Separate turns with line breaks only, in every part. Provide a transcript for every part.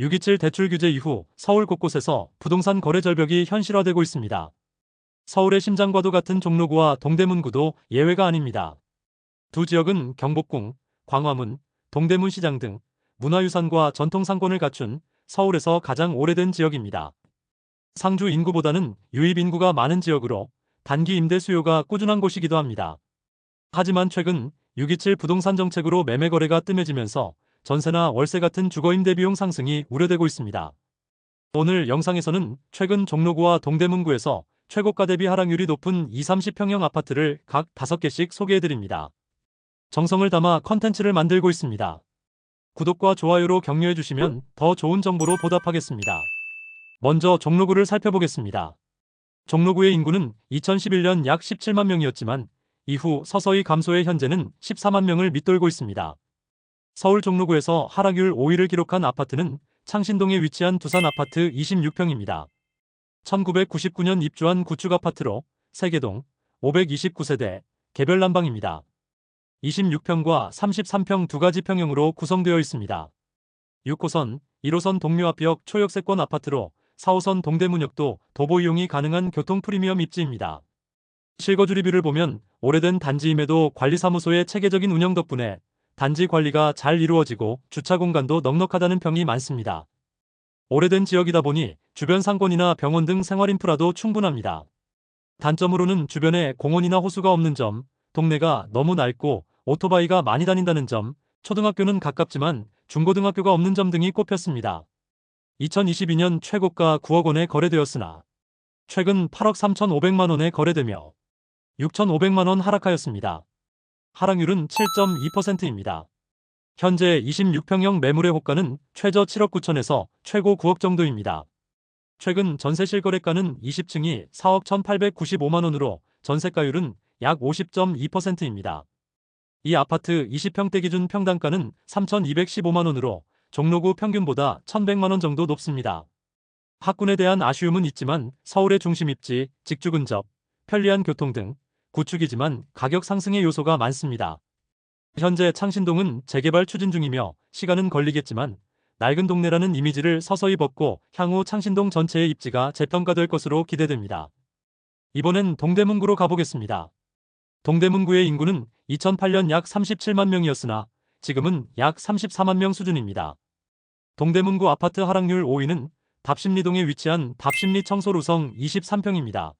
6.27 대출 규제 이후 서울 곳곳에서 부동산 거래 절벽이 현실화되고 있습니다. 서울의 심장과도 같은 종로구와 동대문구도 예외가 아닙니다. 두 지역은 경복궁, 광화문, 동대문 시장 등 문화유산과 전통상권을 갖춘 서울에서 가장 오래된 지역입니다. 상주 인구보다는 유입 인구가 많은 지역으로 단기 임대 수요가 꾸준한 곳이기도 합니다. 하지만 최근 6.27 부동산 정책으로 매매 거래가 뜸해지면서 전세나 월세 같은 주거 임 대 비용 상승이 우려되고 있습니다. 오늘 영상에서는 최근 종로구와 동대문구에서 최고가 대비 하락률이 높은 2, 30평형 아파트를 각 5개씩 소개해드립니다. 정성을 담아 컨텐츠를 만들고 있습니다. 구독과 좋아요로 격려해주시면 더 좋은 정보로 보답하겠습니다. 먼저 종로구를 살펴보겠습니다. 종로구의 인구는 2011년 약 17만 명이었지만 이후 서서히 감소해 현재는 14만 명을 밑돌고 있습니다. 서울 종로구에서 하락률 5위를 기록한 아파트는 창신동에 위치한 두산 아파트 26평입니다. 1999년 입주한 구축 아파트로 세계동 529세대 개별 난방입니다. 26평과 33평 두 가지 평형으로 구성되어 있습니다. 6호선, 1호선 동묘 앞역 초역세권 아파트로 4호선 동대문역도 도보 이용이 가능한 교통 프리미엄 입지입니다. 실거주 리뷰를 보면 오래된 단지임에도 관리사무소의 체계적인 운영 덕분에 단지 관리가 잘 이루어지고 주차 공간도 넉넉하다는 평이 많습니다. 오래된 지역이다 보니 주변 상권이나 병원 등 생활 인프라도 충분합니다. 단점으로는 주변에 공원이나 호수가 없는 점, 동네가 너무 낡고 오토바이가 많이 다닌다는 점, 초등학교는 가깝지만 중고등학교가 없는 점 등이 꼽혔습니다. 2022년 최고가 9억 원에 거래되었으나 최근 8억 3,500만 원에 거래되며 6,500만 원 하락하였습니다. 하락률은 7.2%입니다. 현재 26평형 매물의 호가는 최저 7억 9천에서 최고 9억 정도입니다. 최근 전세 실거래가는 20층이 4억 1,895만 원으로 전세가율은 약 50.2%입니다. 이 아파트 20평대 기준 평당가는 3,215만 원으로 종로구 평균보다 1,100만 원 정도 높습니다. 학군에 대한 아쉬움은 있지만 서울의 중심 입지, 직주 근접, 편리한 교통 등 구축이지만 가격 상승의 요소가 많습니다. 현재 창신동은 재개발 추진 중이며 시간은 걸리겠지만 낡은 동네라는 이미지를 서서히 벗고 향후 창신동 전체의 입지가 재평가될 것으로 기대됩니다. 이번엔 동대문구로 가보겠습니다. 동대문구의 인구는 2008년 약 37만 명이었으나 지금은 약 34만 명 수준입니다. 동대문구 아파트 하락률 5위는 답심리동에 위치한 답심리 청소루성 23평입니다.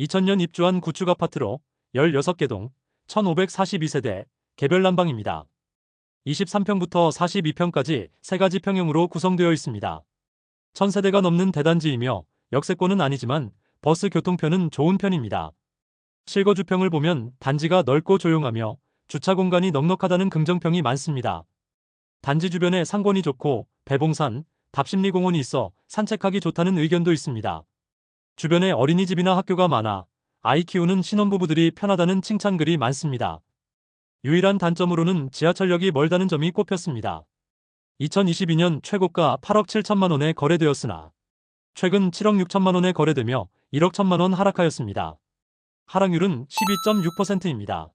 2000년 입주한 구축 아파트로 16개 동 1542세대 개별 난방입니다. 23평부터 42평까지 세 가지 평형으로 구성되어 있습니다. 1000세대가 넘는 대단지이며 역세권은 아니지만 버스 교통편은 좋은 편입니다. 실거주평을 보면 단지가 넓고 조용하며 주차 공간이 넉넉하다는 긍정평이 많습니다. 단지 주변에 상권이 좋고 배봉산, 답심리공원이 있어 산책하기 좋다는 의견도 있습니다. 주변에 어린이집이나 학교가 많아 아이 키우는 신혼부부들이 편하다는 칭찬글이 많습니다. 유일한 단점으로는 지하철역이 멀다는 점이 꼽혔습니다. 2022년 최고가 8억 7천만 원에 거래되었으나 최근 7억 6천만 원에 거래되며 1억 1천만 원 하락하였습니다. 하락률은 12.6%입니다.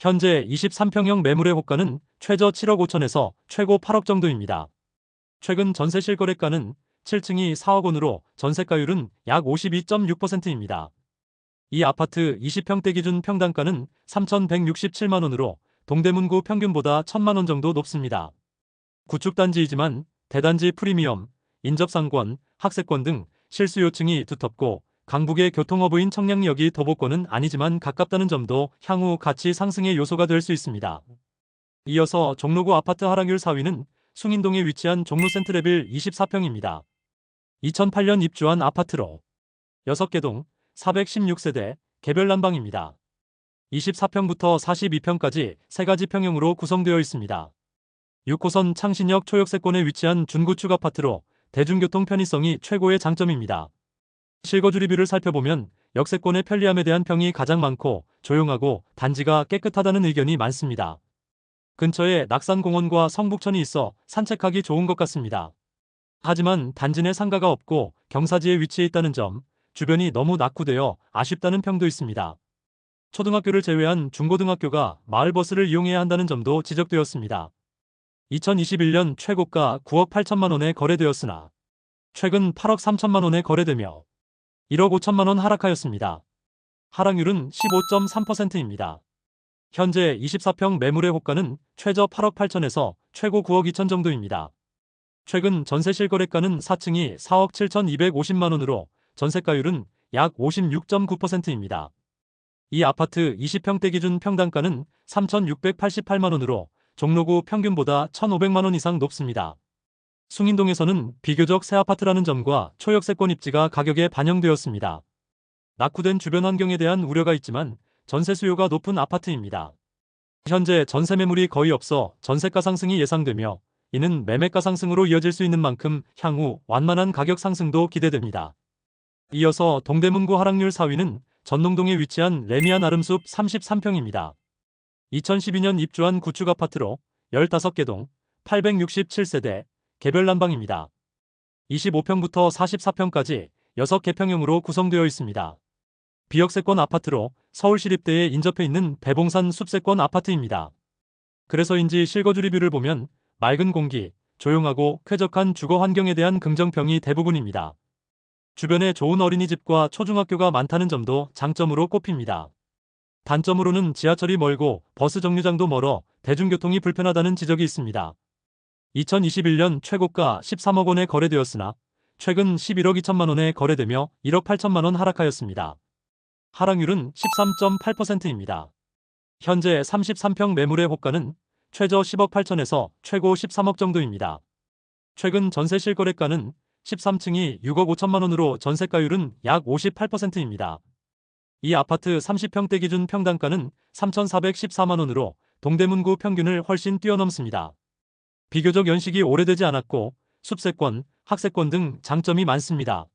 현재 23평형 매물의 호가는 최저 7억 5천에서 최고 8억 정도입니다. 최근 전세 실거래가는 7층이 4억 원으로 전세가율은 약 52.6%입니다. 이 아파트 20평대 기준 평당가는 3,167만 원으로 동대문구 평균보다 1천만 원 정도 높습니다. 구축단지이지만 대단지 프리미엄, 인접상권, 학세권 등 실수요층이 두텁고 강북의 교통허브인 청량역이 도보권은 아니지만 가깝다는 점도 향후 가치 상승의 요소가 될 수 있습니다. 이어서 종로구 아파트 하락률 4위는 숭인동에 위치한 종로 센트레빌 24평입니다. 2008년 입주한 아파트로 6개 동 416세대 개별 난방입니다. 24평부터 42평까지 세 가지 평형으로 구성되어 있습니다. 6호선 창신역 초역세권에 위치한 준구축 아파트로 대중교통 편의성이 최고의 장점입니다. 실거주 리뷰를 살펴보면 역세권의 편리함에 대한 평이 가장 많고 조용하고 단지가 깨끗하다는 의견이 많습니다. 근처에 낙산공원과 성북천이 있어 산책하기 좋은 것 같습니다. 하지만 단지 내 상가가 없고 경사지에 위치해 있다는 점, 주변이 너무 낙후되어 아쉽다는 평도 있습니다. 초등학교를 제외한 중고등학교가 마을버스를 이용해야 한다는 점도 지적되었습니다. 2021년 최고가 9억 8천만 원에 거래되었으나 최근 8억 3천만 원에 거래되며 1억 5천만 원 하락하였습니다. 하락률은 15.3%입니다. 현재 24평 매물의 호가는 최저 8억 8천에서 최고 9억 2천 정도입니다. 최근 전세 실거래가는 4층이 4억 7천250만 원으로 전세가율은 약 56.9%입니다. 이 아파트 20평대 기준 평당가는 3,688만 원으로 종로구 평균보다 1,500만 원 이상 높습니다. 숭인동에서는 비교적 새 아파트라는 점과 초역세권 입지가 가격에 반영되었습니다. 낙후된 주변 환경에 대한 우려가 있지만 전세 수요가 높은 아파트입니다. 현재 전세 매물이 거의 없어 전세가 상승이 예상되며 이는 매매가 상승으로 이어질 수 있는 만큼 향후 완만한 가격 상승도 기대됩니다. 이어서 동대문구 하락률 4위는 전농동에 위치한 레미안 아름숲 33평입니다. 2012년 입주한 구축 아파트로 15개 동 867세대 개별 난방입니다. 25평부터 44평까지 6개 평형으로 구성되어 있습니다. 비역세권 아파트로 서울시립대에 인접해 있는 배봉산 숲세권 아파트입니다. 그래서인지 실거주 리뷰를 보면 맑은 공기, 조용하고 쾌적한 주거 환경에 대한 긍정평이 대부분입니다. 주변에 좋은 어린이집과 초중학교가 많다는 점도 장점으로 꼽힙니다. 단점으로는 지하철이 멀고 버스 정류장도 멀어 대중교통이 불편하다는 지적이 있습니다. 2021년 최고가 13억 원에 거래되었으나 최근 11억 2천만 원에 거래되며 1억 8천만 원 하락하였습니다. 하락률은 13.8%입니다. 현재 33평 매물의 호가는 최저 10억 8천에서 최고 13억 정도입니다. 최근 전세 실거래가는 13층이 6억 5천만 원으로 전세가율은 약 58%입니다. 이 아파트 30평대 기준 평당가는 3,414만 원으로 동대문구 평균을 훨씬 뛰어넘습니다. 비교적 연식이 오래되지 않았고 숲세권, 학세권 등 장점이 많습니다.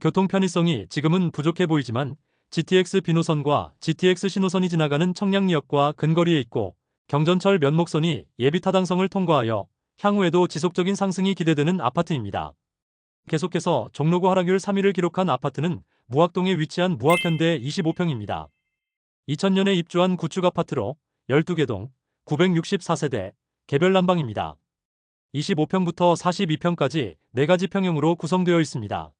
교통 편의성이 지금은 부족해 보이지만 GTX 비노선과 GTX 신호선이 지나가는 청량리역과 근거리에 있고 경전철 면목선이 예비 타당성을 통과하여 향후에도 지속적인 상승이 기대되는 아파트입니다. 계속해서 종로구 하락률 3위를 기록한 아파트는 무학동에 위치한 무학현대 25평입니다. 2000년에 입주한 구축 아파트로 12개 동 964세대 개별 난방입니다. 25평부터 42평까지 4가지 평형으로 구성되어 있습니다.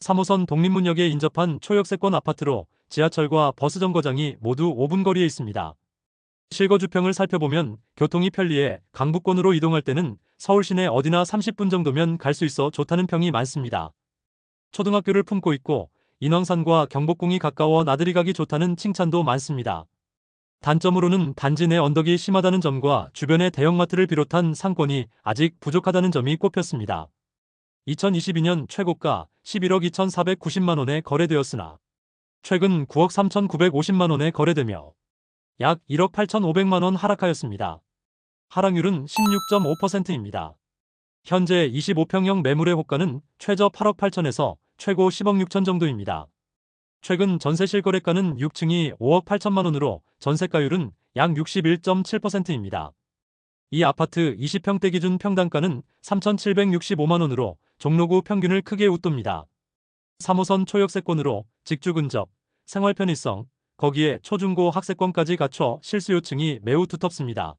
3호선 독립문역에 인접한 초역세권 아파트로 지하철과 버스 정거장이 모두 5분 거리에 있습니다. 실거주평을 살펴보면 교통이 편리해 강북권으로 이동할 때는 서울 시내 어디나 30분 정도면 갈 수 있어 좋다는 평이 많습니다. 초등학교를 품고 있고 인왕산과 경복궁이 가까워 나들이 가기 좋다는 칭찬도 많습니다. 단점으로는 단지 내 언덕이 심하다는 점과 주변의 대형마트를 비롯한 상권이 아직 부족하다는 점이 꼽혔습니다. 2022년 최고가 11억 2,490만 원에 거래되었으나 최근 9억 3,950만 원에 거래되며 약 1억 8,500만 원 하락하였습니다. 하락률은 16.5%입니다. 현재 25평형 매물의 호가는 최저 8억 8천에서 최고 10억 6천 정도입니다. 최근 전세 실거래가는 6층이 5억 8천만 원으로 전세가율은 약 61.7%입니다. 이 아파트 20평대 기준 평당가는 3,765만 원으로 종로구 평균을 크게 웃돕니다. 3호선 초역세권으로 직주 근접, 생활 편의성, 거기에 초중고 학세권까지 갖춰 실수 요층이 매우 두텁습니다.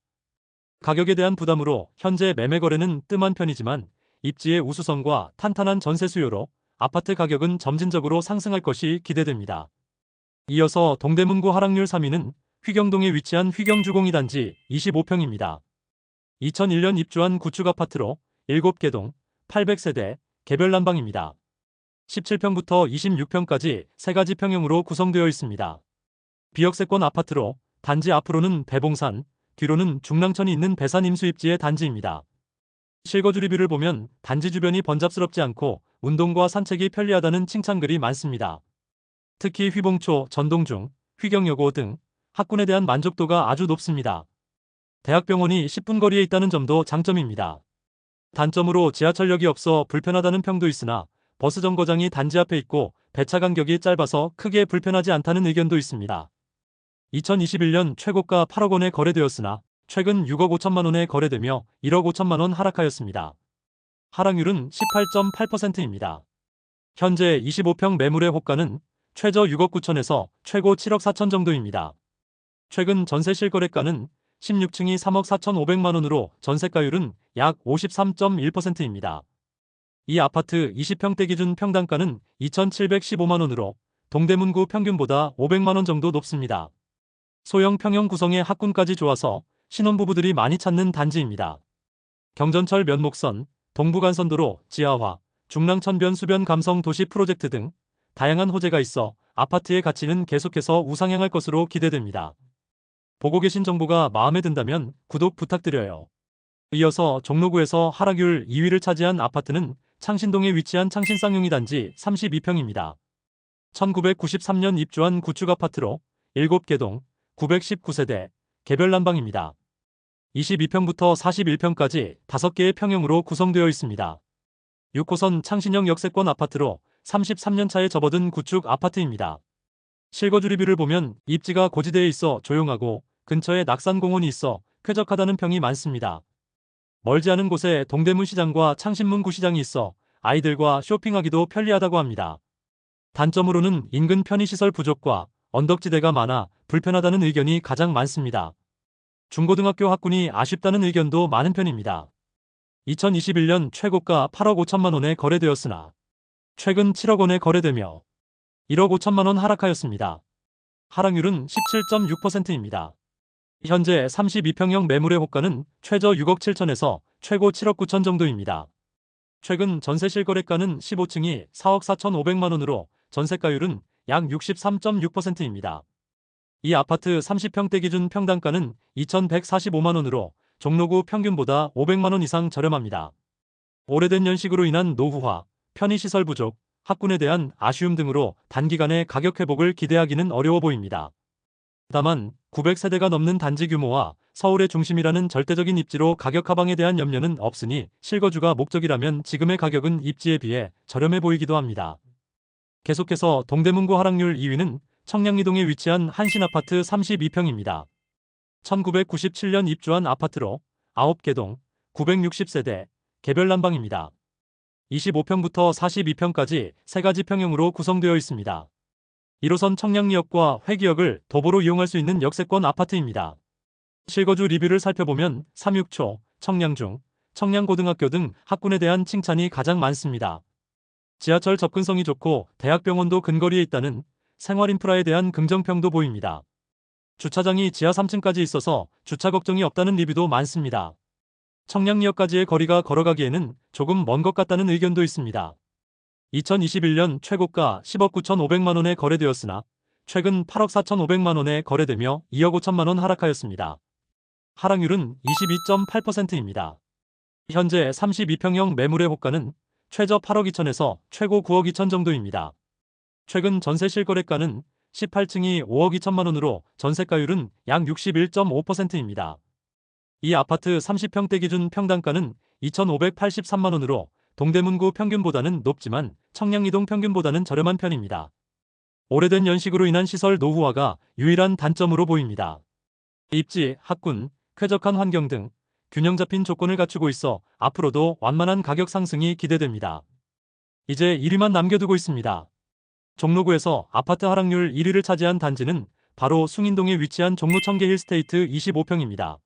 가격에 대한 부담으로 현재 매매 거래는 뜸한 편이지만 입지의 우수성과 탄탄한 전세 수요로 아파트 가격은 점진적으로 상승할 것이 기대됩니다. 이어서 동대문구 하락률 3위는 휘경동에 위치한 휘경주공이 단지 25평입니다. 2001년 입주한 구축 아파트로 7개 동 800세대 개별 난방입니다. 17평부터 26평까지 3가지 평형으로 구성되어 있습니다. 비역세권 아파트로 단지 앞으로는 배봉산, 뒤로는 중랑천이 있는 배산 임수입지의 단지입니다. 실거주 리뷰를 보면 단지 주변이 번잡스럽지 않고 운동과 산책이 편리하다는 칭찬글이 많습니다. 특히 휘봉초, 전동중, 휘경여고 등 학군에 대한 만족도가 아주 높습니다. 대학병원이 10분 거리에 있다는 점도 장점입니다. 단점으로 지하철역이 없어 불편하다는 평도 있으나 버스 정거장이 단지 앞에 있고 배차 간격이 짧아서 크게 불편하지 않다는 의견도 있습니다. 2021년 최고가 8억 원에 거래되었으나 최근 6억 5천만 원에 거래되며 1억 5천만 원 하락하였습니다. 하락률은 18.8%입니다. 현재 25평 매물의 호가는 최저 6억 9천에서 최고 7억 4천 정도입니다. 최근 전세 실거래가는 16층이 3억 4,500만 원으로 전세가율은 약 53.1%입니다. 이 아파트 20평대 기준 평당가는 2,715만 원으로 동대문구 평균보다 500만 원 정도 높습니다. 소형 평형 구성의 학군까지 좋아서 신혼부부들이 많이 찾는 단지입니다. 경전철 면목선, 동부간선도로, 지하화, 중랑천변 수변 감성 도시 프로젝트 등 다양한 호재가 있어 아파트의 가치는 계속해서 우상향할 것으로 기대됩니다. 보고 계신 정보가 마음에 든다면 구독 부탁드려요. 이어서 종로구에서 하락률 2위를 차지한 아파트는 창신동에 위치한 창신쌍용이 단지 32평입니다. 1993년 입주한 구축 아파트로 7개동 919세대 개별 난방입니다. 22평부터 41평까지 5개의 평형으로 구성되어 있습니다. 6호선 창신형 역세권 아파트로 33년 차에 접어든 구축 아파트입니다. 실거주 리뷰를 보면 입지가 고지대에 있어 조용하고 근처에 낙산공원이 있어 쾌적하다는 평이 많습니다. 멀지 않은 곳에 동대문 시장과 창신문 구시장이 있어 아이들과 쇼핑하기도 편리하다고 합니다. 단점으로는 인근 편의시설 부족과 언덕지대가 많아 불편하다는 의견이 가장 많습니다. 중고등학교 학군이 아쉽다는 의견도 많은 편입니다. 2021년 최고가 8억 5천만 원에 거래되었으나 최근 7억 원에 거래되며 1억 5천만 원 하락하였습니다. 하락률은 17.6%입니다. 현재 32평형 매물의 호가는 최저 6억 7천에서 최고 7억 9천 정도입니다. 최근 전세 실거래가는 15층이 4억 4천 5백만 원으로 전세가율은 약 63.6%입니다. 이 아파트 30평대 기준 평당가는 2,145만 원으로 종로구 평균보다 500만 원 이상 저렴합니다. 오래된 연식으로 인한 노후화, 편의시설 부족, 학군에 대한 아쉬움 등으로 단기간에 가격 회복을 기대하기는 어려워 보입니다. 다만 900세대가 넘는 단지 규모와 서울의 중심이라는 절대적인 입지로 가격 하방에 대한 염려는 없으니 실거주가 목적이라면 지금의 가격은 입지에 비해 저렴해 보이기도 합니다. 계속해서 동대문구 하락률 2위는 청량리동에 위치한 한신아파트 32평입니다. 1997년 입주한 아파트로 9개동 960세대 개별 난방입니다. 25평부터 42평까지 세 가지 평형으로 구성되어 있습니다. 1호선 청량리역과 회기역을 도보로 이용할 수 있는 역세권 아파트입니다. 실거주 리뷰를 살펴보면 3육초, 청량중, 청량고등학교 등 학군에 대한 칭찬이 가장 많습니다. 지하철 접근성이 좋고 대학병원도 근거리에 있다는 생활인프라에 대한 긍정평도 보입니다. 주차장이 지하 3층까지 있어서 주차 걱정이 없다는 리뷰도 많습니다. 청량리역까지의 거리가 걸어가기에는 조금 먼 것 같다는 의견도 있습니다. 2021년 최고가 10억 9천5백만 원에 거래되었으나 최근 8억 4천5백만 원에 거래되며 2억 5천만 원 하락하였습니다. 하락률은 22.8%입니다. 현재 32평형 매물의 호가는 최저 8억 2천에서 최고 9억 2천 정도입니다. 최근 전세 실거래가는 18층이 5억 2천만 원으로 전세가율은 약 61.5%입니다. 이 아파트 30평대 기준 평당가는 2,583만 원으로 동대문구 평균보다는 높지만 청량리동 평균보다는 저렴한 편입니다. 오래된 연식으로 인한 시설 노후화가 유일한 단점으로 보입니다. 입지, 학군, 쾌적한 환경 등 균형 잡힌 조건을 갖추고 있어 앞으로도 완만한 가격 상승이 기대됩니다. 이제 1위만 남겨두고 있습니다. 종로구에서 아파트 하락률 1위를 차지한 단지는 바로 숭인동에 위치한 종로 청계 힐스테이트 25평입니다.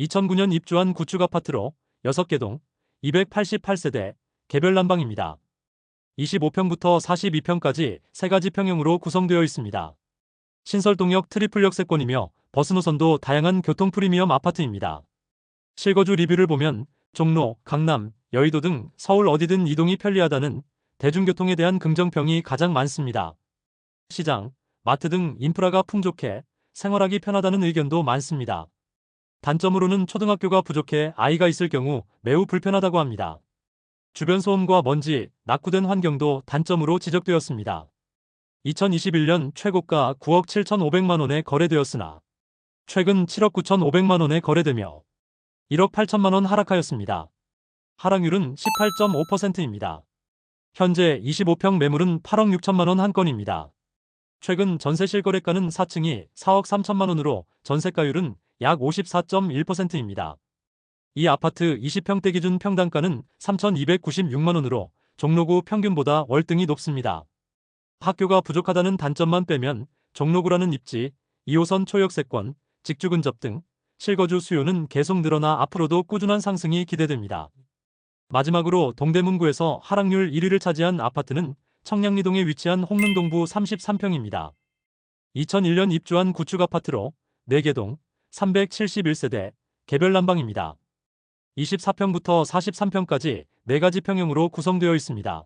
2009년 입주한 구축 아파트로 6개 동 288세대 개별 난방입니다. 25평부터 42평까지 세 가지 평형으로 구성되어 있습니다. 신설동역 트리플 역 세권이며 버스 노선도 다양한 교통 프리미엄 아파트입니다. 실거주 리뷰를 보면 종로, 강남, 여의도 등 서울 어디든 이동이 편리하다는 대중교통에 대한 긍정평이 가장 많습니다. 시장, 마트 등 인프라가 풍족해 생활하기 편하다는 의견도 많습니다. 단점으로는 초등학교가 부족해 아이가 있을 경우 매우 불편하다고 합니다. 주변 소음과 먼지, 낙후된 환경도 단점으로 지적되었습니다. 2021년 최고가 9억 7천5백만 원에 거래되었으나 최근 7억 9천5백만 원에 거래되며 1억 8천만 원 하락하였습니다. 하락률은 18.5%입니다. 현재 25평 매물은 8억 6천만 원 한 건입니다. 최근 전세 실거래가는 4층이 4억 3천만 원으로 전세가율은 약 54.1%입니다. 이 아파트 20평대 기준 평당가는 3,296만 원으로 종로구 평균보다 월등히 높습니다. 학교가 부족하다는 단점만 빼면 종로구라는 입지, 2호선 초역세권, 직주 근접 등 실거주 수요는 계속 늘어나 앞으로도 꾸준한 상승이 기대됩니다. 마지막으로 동대문구에서 하락률 1위를 차지한 아파트는 청량리동에 위치한 홍릉동부 33평입니다. 2001년 입주한 구축 아파트로 4개동 371세대 개별 난방입니다. 24평부터 43평까지 4가지 평형으로 구성되어 있습니다.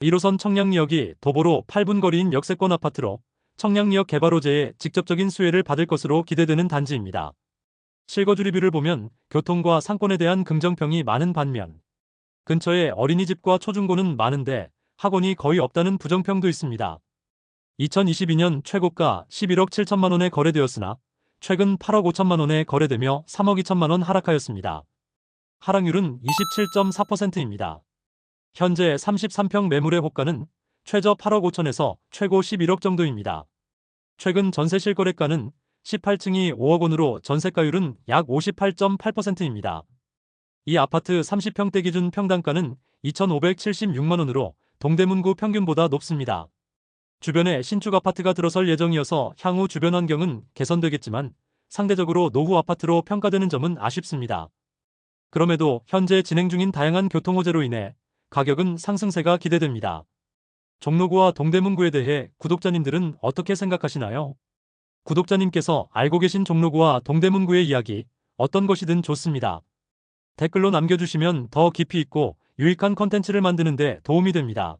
1호선 청량리역이 도보로 8분 거리인 역세권 아파트로 청량리역 개발 호재에 직접적인 수혜를 받을 것으로 기대되는 단지입니다. 실거주 리뷰를 보면 교통과 상권에 대한 긍정평이 많은 반면 근처에 어린이집과 초중고는 많은데 학원이 거의 없다는 부정평도 있습니다. 2022년 최고가 11억 7천만 원에 거래되었으나 최근 8억 5천만 원에 거래되며 3억 2천만 원 하락하였습니다. 하락률은 27.4%입니다. 현재 33평 매물의 호가는 최저 8억 5천에서 최고 11억 정도입니다. 최근 전세 실거래가는 18층이 5억 원으로 전세가율은 약 58.8%입니다. 이 아파트 30평대 기준 평당가는 2,576만 원으로 동대문구 평균보다 높습니다. 주변에 신축 아파트가 들어설 예정이어서 향후 주변 환경은 개선되겠지만 상대적으로 노후 아파트로 평가되는 점은 아쉽습니다. 그럼에도 현재 진행 중인 다양한 교통 호재로 인해 가격은 상승세가 기대됩니다. 종로구와 동대문구에 대해 구독자님들은 어떻게 생각하시나요? 구독자님께서 알고 계신 종로구와 동대문구의 이야기 어떤 것이든 좋습니다. 댓글로 남겨주시면 더 깊이 있고 유익한 컨텐츠를 만드는데 도움이 됩니다.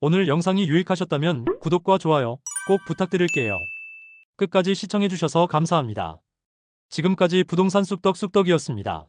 오늘 영상이 유익하셨다면 구독과 좋아요 꼭 부탁드릴게요. 끝까지 시청해주셔서 감사합니다. 지금까지 부동산 쑥떡 쑥떡이었습니다.